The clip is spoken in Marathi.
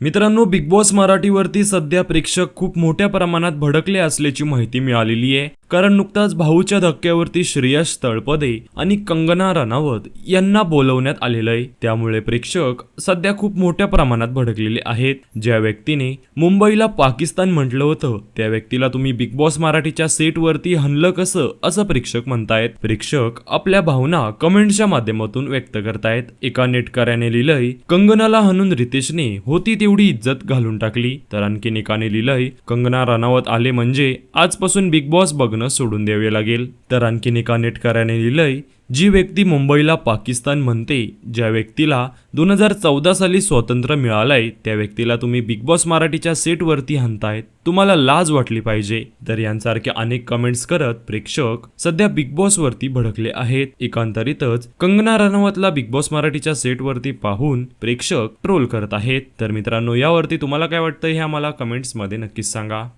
मित्रांनो बिग बॉस मराठीवरती सध्या प्रेक्षक खूप मोठ्या प्रमाणात भडकले असल्याची माहिती मिळालेली आहे. कारण नुकताच भाऊच्या धक्क्यावरती श्रेयस तळपदे आणि कंगना रनावत यांना बोलवण्यात आलेलं आहे. त्यामुळे प्रेक्षक सध्या खूप मोठ्या प्रमाणात भडकलेले आहेत. ज्या व्यक्तीने मुंबईला पाकिस्तान म्हटलं होतं त्या व्यक्तीला तुम्ही बिग बॉस मराठीच्या सेटवरती हनलं कसं असं प्रेक्षक म्हणतायत. प्रेक्षक आपल्या भावना कमेंटच्या माध्यमातून व्यक्त करतायत. एका नेटकऱ्याने लिहिलंय कंगनाला हनून रितेशने होती ती एवढी इज्जत घालून टाकली तर आणखीन एकाने लिहिलंय कंगना राणावत आले म्हणजे आजपासून बिग बॉस बघणं सोडून द्यावे लागेल. तर आणखीन एका नेटकऱ्याने लिहिलंय जी व्यक्ती मुंबईला पाकिस्तान म्हणते ज्या व्यक्तीला दोन हजार चौदा साली स्वातंत्र्य मिळालंय त्या व्यक्तीला तुम्ही बिग बॉस मराठीच्या सेटवरती हाणतायत तुम्हाला लाज वाटली पाहिजे. तर यांसारखे अनेक कमेंट्स करत प्रेक्षक सध्या बिग बॉस वरती भडकले आहेत. एकांतरितच कंगना रनवतला बिग बॉस मराठीच्या सेटवरती पाहून प्रेक्षक ट्रोल करत आहेत. तर मित्रांनो यावरती तुम्हाला काय वाटतं हे आम्हाला कमेंट्समध्ये नक्कीच सांगा.